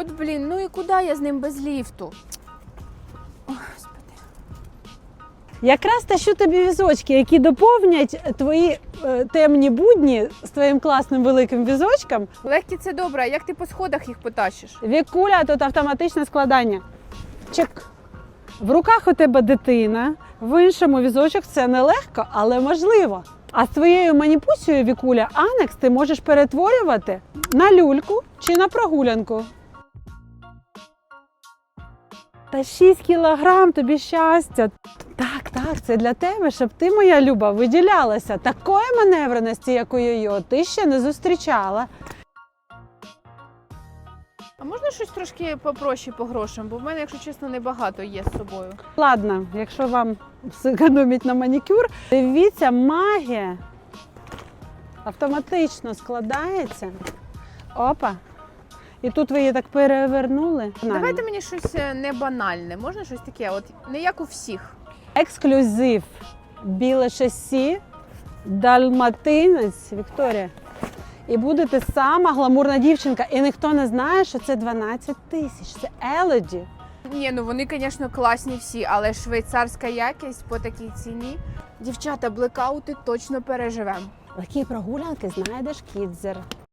От блін, ну і куди я з ним без ліфту? Господи. Якраз тащу тобі візочки, які доповнять твої е, темні будні з твоїм класним великим візочком. Легкі це добре, а як ти по сходах їх потащиш? Вікуля тут автоматичне складання. Чек. В руках у тебе дитина, в іншому візочок це нелегко, але можливо. А з твоєю маніпусією, Вікуля, анекс ти можеш перетворювати на люльку чи на прогулянку. Та 6 кілограм тобі щастя. Так, так, це для тебе, щоб ти, моя люба, виділялася. Такої маневреності, як у йо ти ще не зустрічала. А можна щось трошки попроще по грошам? Бо в мене, якщо чесно, небагато є з собою. Ладно, якщо вам зекономить на манікюр, дивіться, магія автоматично складається. Опа. І тут ви її так перевернули. Давайте мені щось е, не банальне. Можна щось таке, от не як у всіх. Ексклюзив. Біле шасі, далматинець, Вікторія. І будете сама гламурна дівчинка. І ніхто не знає, що це 12 тисяч. Це Елоді. Ні, ну вони, звісно, класні всі, але швейцарська якість по такій ціні. Дівчата, блекаути точно переживемо. Такі прогулянки знайдеш кідзер.